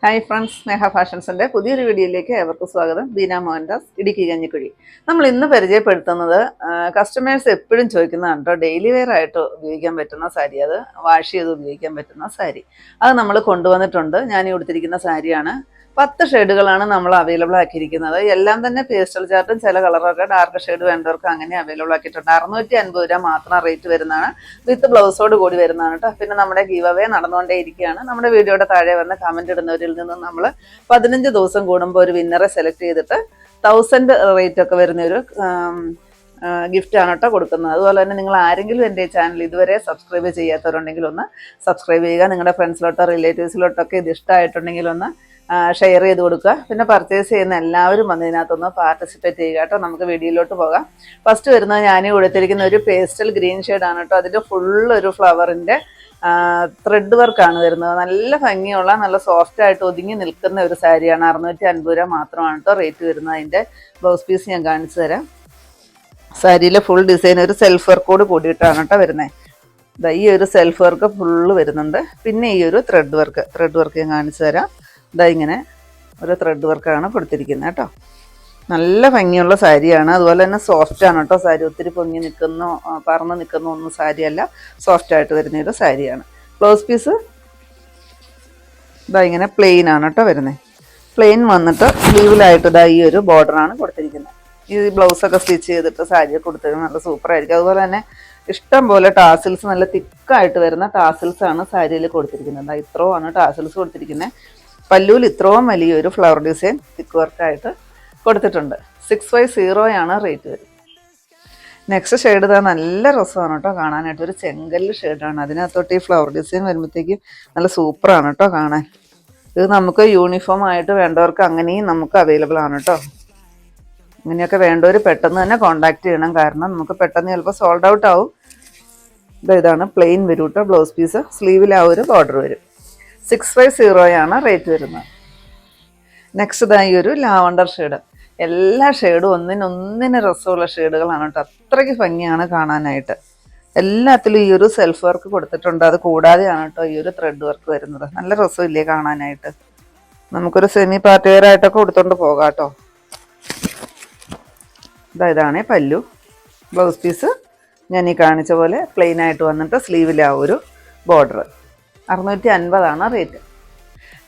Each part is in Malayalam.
ഹായ് ഫ്രണ്ട്സ് സ്നേഹ ഫാഷൻസിന്റെ പുതിയൊരു വീഡിയോയിലേക്ക് ഏവർക്കും സ്വാഗതം. ബീന മോഹൻദാസ് ഇടുക്കി കഞ്ഞിക്കുഴി. നമ്മൾ ഇന്ന് പരിചയപ്പെടുത്തുന്നത് കസ്റ്റമേഴ്സ് എപ്പോഴും ചോദിക്കുന്നതാണ് കേട്ടോ ഡെയിലി വെയർ ആയിട്ട് ഉപയോഗിക്കാൻ പറ്റുന്ന സാരി അത്? വാഷ് ചെയ്ത് ഉപയോഗിക്കാൻ പറ്റുന്ന സാരി? അത് നമ്മൾ കൊണ്ടുവന്നിട്ടുണ്ട്. ഞാൻ ഈ കൊടുത്തിരിക്കുന്ന സാരിയാണ്. പത്ത് ഷെയ്ഡുകളാണ് നമ്മൾ അവൈലബിൾ ആക്കിയിരിക്കുന്നത്. എല്ലാം തന്നെ പേസ്റ്റൽ ചാർട്ടും ചില കളറൊക്കെ ഡാർക്ക് ഷെയ്ഡ് വേണ്ടവർക്ക് അങ്ങനെ അവൈലബിൾ ആക്കിയിട്ടുണ്ട്. അറുന്നൂറ്റി അൻപത് രൂപ മാത്രം റേറ്റ് വരുന്നതാണ്. വിത്ത് ബ്ലൗസോട് കൂടി വരുന്നതാണ് കേട്ടോ. പിന്നെ നമ്മുടെ ഗീവ് അവേ നടന്നുകൊണ്ടേ ഇരിക്കുകയാണ്. നമ്മുടെ വീഡിയോയുടെ താഴെ വന്ന് കമന്റ് ഇടുന്നവരിൽ നിന്നും നമ്മൾ പതിനഞ്ച് ദിവസം കൂടുമ്പോൾ ഒരു വിന്നറെ സെലക്ട് ചെയ്തിട്ട് തൗസൻഡ് റേറ്റ് ഒക്കെ വരുന്ന ഒരു ഗിഫ്റ്റ് ആണ് കേട്ടോ കൊടുക്കുന്നത്. അതുപോലെ തന്നെ നിങ്ങൾ ആരെങ്കിലും എന്റെ ചാനൽ ഇതുവരെ സബ്സ്ക്രൈബ് ചെയ്യാത്തവരുണ്ടെങ്കിൽ ഒന്ന് സബ്സ്ക്രൈബ് ചെയ്യുക. നിങ്ങളുടെ ഫ്രണ്ട്സിലോട്ടോ റിലേറ്റീവ്സിലോട്ടൊക്കെ ഇത് ഇഷ്ടമായിട്ടുണ്ടെങ്കിൽ ഒന്ന് ഷെയർ ചെയ്ത് കൊടുക്കുക. പിന്നെ പർച്ചേസ് ചെയ്യുന്ന എല്ലാവരും വന്ന് ഇതിനകത്തൊന്ന് പാർട്ടിസിപ്പേറ്റ് ചെയ്യുക കേട്ടോ. നമുക്ക് വീഡിയോയിലോട്ട് പോകാം. ഫസ്റ്റ് വരുന്നത് ഞാൻ കൊടുത്തിരിക്കുന്ന ഒരു പേസ്റ്റൽ ഗ്രീൻ ആണ് കേട്ടോ. അതിന്റെ ഫുൾ ഒരു ഫ്ലവറിന്റെ ത്രെഡ് വർക്കാണ് വരുന്നത്. നല്ല ഭംഗിയുള്ള നല്ല സോഫ്റ്റ് ആയിട്ട് ഒതുങ്ങി നിൽക്കുന്ന ഒരു സാരിയാണ് അറുന്നൂറ്റി അൻപത് രൂപ മാത്രമാണ് കേട്ടോ റേറ്റ് വരുന്നത്. അതിന്റെ ബ്ലൗസ് പീസ് ഞാൻ കാണിച്ചു തരാം. സാരിയിലെ ഫുൾ ഡിസൈൻ ഒരു സെൽഫ് വർക്കോട് കൂടിയിട്ടാണ് കേട്ടോ വരുന്നത് ഈ ഒരു സെൽഫ് വർക്ക് ഫുള്ള് വരുന്നുണ്ട്. പിന്നെ ഈ ഒരു ത്രെഡ് വർക്ക് ത്രെഡ് വർക്ക് ഞാൻ കാണിച്ചു തരാം. ഇതാ ഇങ്ങനെ ഒരു ത്രെഡ് വർക്കാണ് കൊടുത്തിരിക്കുന്നത് കേട്ടോ. നല്ല ഭംഗിയുള്ള സാരിയാണ്. അതുപോലെ തന്നെ സോഫ്റ്റ് ആണ് കേട്ടോ. സാരി ഒത്തിരി പൊങ്ങി നിൽക്കുന്നു പറന്ന് നിൽക്കുന്ന ഒന്നും സാരിയല്ല. സോഫ്റ്റ് ആയിട്ട് വരുന്ന ഒരു സാരിയാണ്. ക്ലോസ് പീസ് ഇതാ ഇങ്ങനെ പ്ലെയിൻ ആണ് കേട്ടോ വരുന്നത് പ്ലെയിൻ വന്നിട്ട് സ്ലീവിലായിട്ട് ഇതാ ഈ ഒരു ബോർഡറാണ് കൊടുത്തിരിക്കുന്നത്. ഈ ബ്ലൗസൊക്കെ സ്റ്റിച്ച് ചെയ്തിട്ട് സാരിയൊക്കെ കൊടുത്തത് നല്ല സൂപ്പർ ആയിരിക്കും. അതുപോലെ തന്നെ ഇഷ്ടം പോലെ ടാസിൽസ് നല്ല തിക്കായിട്ട് വരുന്ന ടാസിൽസ് ആണ് സാരിയിൽ കൊടുത്തിരിക്കുന്നത്. ഇത്രയും ആണ് ടാസിൽസ് കൊടുത്തിരിക്കുന്നത്. പല്ലൂൽ ഇത്രയും വലിയൊരു ഫ്ലവർ ഡിസൈൻ തിക്ക് വർക്കായിട്ട് കൊടുത്തിട്ടുണ്ട്. സിക്സ് ഫൈവ് സീറോയാണ് റേറ്റ് വരുന്നത് നെക്സ്റ്റ് ഷെയ്ഡ് ഇതാ നല്ല രസമാണ് കേട്ടോ കാണാനായിട്ട്. ഒരു ചെങ്കല്ല് ഷെയ്ഡാണ് അതിനകത്തോട്ട് ഈ ഫ്ലവർ ഡിസൈൻ വരുമ്പോഴത്തേക്കും നല്ല സൂപ്പറാണ് കേട്ടോ കാണാൻ. ഇത് നമുക്ക് യൂണിഫോം ആയിട്ട് വേണ്ടവർക്ക് അങ്ങനെയും നമുക്ക് അവൈലബിൾ ആണ് കേട്ടോ ഇങ്ങനെയൊക്കെ വേണ്ടവർ പെട്ടെന്ന് തന്നെ കോണ്ടാക്ട് ചെയ്യണം. കാരണം നമുക്ക് പെട്ടെന്ന് ചിലപ്പോൾ സോൾഡ് ഔട്ട് ആവും. ഇത് ഇതാണ് പ്ലെയിൻ വരും കേട്ടോ ബ്ലൗസ് പീസ് സ്ലീവിൽ ആ ഒരു ബോർഡർ വരും. സിക്സ് ഫൈവ് സീറോയാണ് റേറ്റ് വരുന്നത്. നെക്സ്റ്റ് ഈ ഒരു ലാവണ്ടർ ഷെയ്ഡ്. എല്ലാ ഷെയ്ഡും ഒന്നിനൊന്നിന് രസമുള്ള ഷെയ്ഡുകളാണ് കേട്ടോ. അത്രയ്ക്ക് ഭംഗിയാണ് കാണാനായിട്ട്. എല്ലാത്തിലും ഈ ഒരു സെൽഫ് വർക്ക് കൊടുത്തിട്ടുണ്ട്. അത് കൂടാതെയാണ് കേട്ടോ ഈ ഒരു ത്രെഡ് വർക്ക് വരുന്നത്. നല്ല രസമില്ലേ കാണാനായിട്ട്. നമുക്കൊരു സെമി പാർട്ടി വെയർ ആയിട്ടൊക്കെ കൊടുത്തോണ്ട് പോകാം കേട്ടോ. ഇതാ ഇതാണേ പല്ലു. ബ്ലൗസ് പീസ് ഞാൻ ഈ കാണിച്ച പോലെ പ്ലെയിൻ ആയിട്ട് വന്നിട്ട് സ്ലീവിൽ ആ ഒരു ബോർഡർ അറുന്നൂറ്റി അൻപതാണ് റേറ്റ്.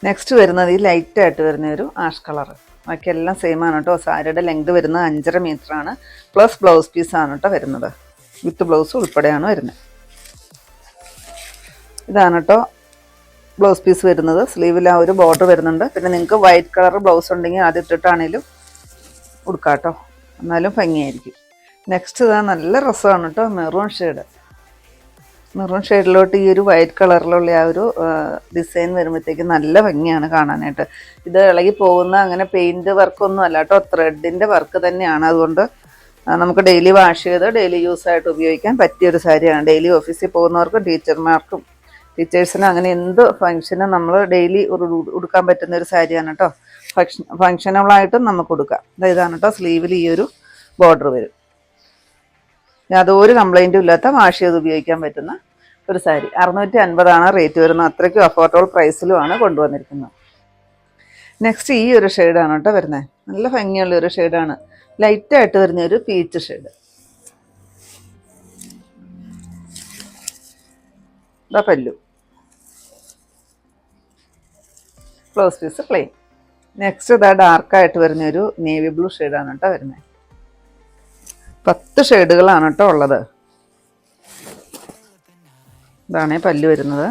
നെക്സ്റ്റ് വരുന്നത് ഈ ലൈറ്റായിട്ട് വരുന്ന ഒരു ആഷ് കളർ ബാക്കിയെല്ലാം സെയിം ആണ് കേട്ടോ സാരിയുടെ ലെങ്ത് വരുന്നത് അഞ്ചര മീറ്റർ ആണ്. പ്ലസ് ബ്ലൗസ് പീസ് ആണ് കേട്ടോ വരുന്നത്. വിത്ത് ബ്ലൗസ് ഉൾപ്പെടെയാണ് വരുന്നത്. ഇതാണ് കേട്ടോ ബ്ലൗസ് പീസ് വരുന്നത്. സ്ലീവിൽ ആ ഒരു ബോർഡർ വരുന്നുണ്ട്. പിന്നെ നിങ്ങൾക്ക് വൈറ്റ് കളർ ബ്ലൗസ് ഉണ്ടെങ്കിൽ അത് ഇട്ടിട്ടാണേലും ഉടുക്കാം കേട്ടോ എന്നാലും ഭംഗിയായിരിക്കും. നെക്സ്റ്റ് ഇതാ നല്ല രസമാണ് കേട്ടോ മെറൂൺ ഷെയ്ഡ് മെറൂൺ ഷെയ്ഡിലോട്ട് ഈ ഒരു വൈറ്റ് കളറിലുള്ള ആ ഒരു ഡിസൈൻ വരുമ്പോഴത്തേക്ക് നല്ല ഭംഗിയാണ് കാണാനായിട്ട്. ഇത് ഇളകി പോകുന്ന അങ്ങനെ പെയിന്റ് വർക്കൊന്നും അല്ല കേട്ടോ ത്രെഡിന്റെ വർക്ക് തന്നെയാണ്. അതുകൊണ്ട് നമുക്ക് ഡെയിലി വാഷ് ചെയ്ത് ഡെയിലി യൂസ് ആയിട്ട് ഉപയോഗിക്കാൻ പറ്റിയ ഒരു സാരിയാണ്. ഡെയിലി ഓഫീസിൽ പോകുന്നവർക്കും ടീച്ചർമാർക്കും ടീച്ചേഴ്സിനും അങ്ങനെ എന്ത് ഫംഗ്ഷനും നമ്മൾ ഡെയിലി ഉടുക്കാൻ പറ്റുന്ന ഒരു സാരിയാണ് കേട്ടോ. ഫങ്ഷൻ ഫംഗ്ഷനബിളായിട്ടും നമുക്ക് ഉടുക്കാം. ഇതാണ് കേട്ടോ സ്ലീവിൽ ഈ ഒരു ബോർഡർ വരും. യാതൊരു കംപ്ലൈന്റും ഇല്ലാത്ത വാഷ് ചെയ്ത് ഉപയോഗിക്കാൻ പറ്റുന്ന ഒരു സാരി. അറുന്നൂറ്റി അൻപതാണ് റേറ്റ് വരുന്നത്. അത്രയ്ക്കും അഫോർഡബിൾ പ്രൈസിലുമാണ് കൊണ്ടുവന്നിരിക്കുന്നത്. നെക്സ്റ്റ് ഈ ഒരു ഷെയ്ഡാണ് കേട്ടോ വരുന്നത് നല്ല ഭംഗിയുള്ള ഒരു ഷെയ്ഡാണ് ലൈറ്റായിട്ട് വരുന്ന ഒരു പീച്ച് ഷെയ്ഡ് ഇതാ പല്ലു. ക്ലോസ് പീസ് പ്ലെയിൻ നെക്സ്റ്റ് ഇതാ ഡാർക്കായിട്ട് വരുന്ന ഒരു നേവി ബ്ലൂ ഷെയ്ഡാണ് കേട്ടോ വരുന്നത് പത്ത് ഷെയ്ഡുകളാണ് കേട്ടോ ഉള്ളത്. ഇതാണേ പല്ല് വരുന്നത്.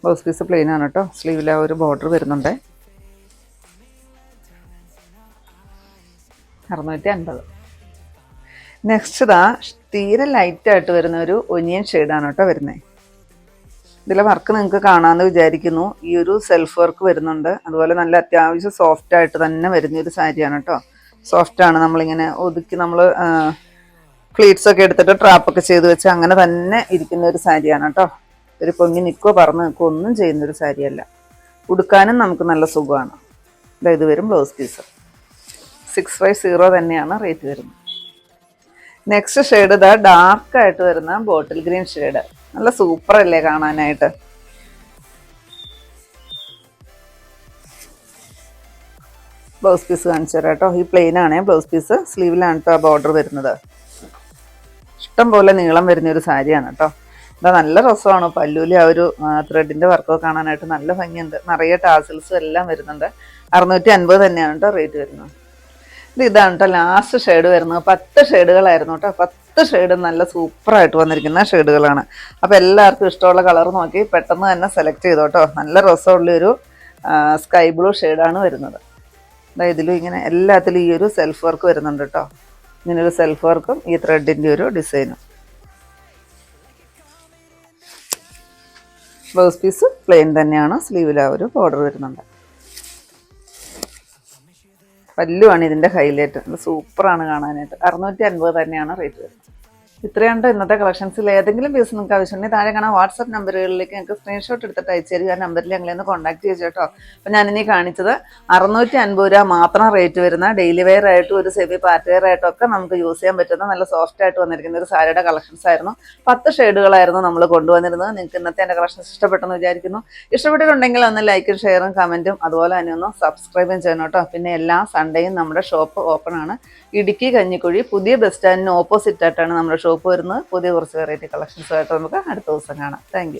ബ്ലൗസ് പീസ് പ്ലെയിൻ ആണ് കേട്ടോ സ്ലീവിൽ ആ ഒരു ബോർഡർ വരുന്നുണ്ട്. അറുന്നൂറ്റി അൻപത് നെക്സ്റ്റ് ഇതാ തീരെ ലൈറ്റായിട്ട് വരുന്ന ഒരു ഒനിയൻ ഷെയ്ഡാണ് കേട്ടോ വരുന്നത് ഇതിലെ വർക്ക് നിങ്ങൾക്ക് കാണാമെന്ന് വിചാരിക്കുന്നു. ഈ ഒരു സെൽഫ് വർക്ക് വരുന്നുണ്ട്. അതുപോലെ നല്ല അത്യാവശ്യം സോഫ്റ്റ് ആയിട്ട് തന്നെ വരുന്ന ഒരു സാരിയാണ് കേട്ടോ സോഫ്റ്റ് ആണ് നമ്മളിങ്ങനെ ഒതുക്കി നമ്മൾ ഫ്ലീറ്റ്സ് ഒക്കെ എടുത്തിട്ട് ട്രാപ്പൊക്കെ ചെയ്ത് വെച്ച് അങ്ങനെ തന്നെ ഇരിക്കുന്ന ഒരു സാരിയാണ് കേട്ടോ. ഒരു പൊങ്ങി നിൽക്കോ പറന്ന് നിൽക്കുക ഒന്നും ചെയ്യുന്ന ഒരു സാരിയല്ല. ഉടുക്കാനും നമുക്ക് നല്ല സുഖമാണ്. ഇത് വരും blouse piece six five zero തന്നെയാണ് റേറ്റ് വരുന്നത്. നെക്സ്റ്റ് ഷെയ്ഡ് ഇതാ ഡാർക്ക് ആയിട്ട് വരുന്ന ബോട്ടിൽ ഗ്രീൻ ഷെയ്ഡ് നല്ല സൂപ്പർ അല്ലേ കാണാനായിട്ട്? ബ്ലൗസ് പീസ് കാണിച്ചു തരാം കേട്ടോ. ഈ പ്ലെയിൻ ആണേ ബ്ലൗസ് പീസ് സ്ലീവിലാണ് കേട്ടോ ബോർഡർ വരുന്നത്. ഇഷ്ടം പോലെ നീളം വരുന്ന ഒരു സാരിയാണ് കേട്ടോ. എന്താ നല്ല രസമാണ് പല്ലൂലി ആ ഒരു ത്രെഡിന്റെ വർക്കൊക്കെ കാണാനായിട്ട് നല്ല ഭംഗിയുണ്ട്. നിറയെ ടാസിൽസും എല്ലാം വരുന്നുണ്ട്. അറുന്നൂറ്റി അൻപത് തന്നെയാണ് കേട്ടോ റേറ്റ് വരുന്നത്. ഇത് ഇതാണ് കേട്ടോ ലാസ്റ്റ് ഷെയ്ഡ് വരുന്നത്. പത്ത് ഷെയ്ഡുകളായിരുന്നു കേട്ടോ. പത്ത് ഷെയ്ഡ് നല്ല സൂപ്പറായിട്ട് വന്നിരിക്കുന്ന ഷെയ്ഡുകളാണ് അപ്പോൾ എല്ലാവർക്കും ഇഷ്ടമുള്ള കളർ നോക്കി പെട്ടെന്ന് തന്നെ സെലക്ട് ചെയ്തോ കേട്ടോ. നല്ല രസമുള്ളൊരു സ്കൈ ബ്ലൂ ഷെയ്ഡാണ് വരുന്നത്. ഇതിലും ഇങ്ങനെ എല്ലാത്തിലും ഈ ഒരു സെൽഫ് വർക്ക് വരുന്നുണ്ട് കേട്ടോ. ഇങ്ങനെ ഒരു സെൽഫ് വർക്കും ഈ ത്രെഡിന്റെ ഒരു ഡിസൈനും ബ്ലൗസ് പീസ് പ്ലെയിൻ തന്നെയാണ്. സ്ലീവിൽ ആ ഒരു ബോർഡർ വരുന്നുണ്ട്. പല്ലുവാണ് ഇതിന്റെ ഹൈലൈറ്റ് സൂപ്പറാണ് കാണാനായിട്ട്. അറുന്നൂറ്റി അൻപത് തന്നെയാണ് റേറ്റ് വരുന്നത്. ഇത്രയുണ്ട് ഇന്നത്തെ കളക്ഷൻസിൽ. ഏതെങ്കിലും പീസ് നിങ്ങൾക്ക് ആവശ്യമുണ്ടെങ്കിൽ താഴെ കാണാൻ വാട്സപ്പ് നമ്പറുകളിലേക്ക് നിങ്ങൾക്ക് സ്ക്രീൻഷോട്ട് എടുത്തിട്ട് അയച്ചു തരിക. ആ നമ്പറിൽ ഞങ്ങളെ ഒന്ന് കോൺടാക്ട് ചെയ്തു കേട്ടോ. അപ്പം ഞാനിനി കാണിച്ചത് അറുന്നൂറ്റി അൻപത് രൂപ മാത്രം റേറ്റ് വരുന്ന ഡെയിലി വെയർ ആയിട്ടും ഒരു സെമി പാർട്ട് വെയർ ആയിട്ടും ഒക്കെ നമുക്ക് യൂസ് ചെയ്യാൻ പറ്റുന്ന നല്ല സോഫ്റ്റ് ആയിട്ട് വന്നിരിക്കുന്ന ഒരു സാരിയുടെ കളക്ഷൻസ് ആയിരുന്നു. പത്ത് ഷെയ്ഡുകളായിരുന്നു നമ്മൾ കൊണ്ടുവന്നിരുന്നത്. നിങ്ങൾക്ക് ഇന്നത്തെ എന്റെ കളക്ഷൻസ് ഇഷ്ടപ്പെട്ടെന്ന് വിചാരിക്കുന്നു. ഇഷ്ടപ്പെട്ടിട്ടുണ്ടെങ്കിൽ ഒന്ന് ലൈക്കും ഷെയറും കമന്റും അതുപോലെ തന്നെ ഒന്ന് സബ്സ്ക്രൈബും ചെയ്യണം കേട്ടോ. പിന്നെ എല്ലാ സൺഡേയും നമ്മുടെ ഷോപ്പ് ഓപ്പൺ ആണ്. ഇടുക്കി കഞ്ഞിക്കുഴി പുതിയ ബസ് സ്റ്റാൻഡിന് ഓപ്പോസിറ്റ് ആയിട്ടാണ് നമ്മുടെ ഷോപ്പ് വരുന്നത് പുതിയ കുറച്ച് വെറൈറ്റി കളക്ഷൻസുമായിട്ട് നമുക്ക് അടുത്ത ദിവസം കാണാം. താങ്ക്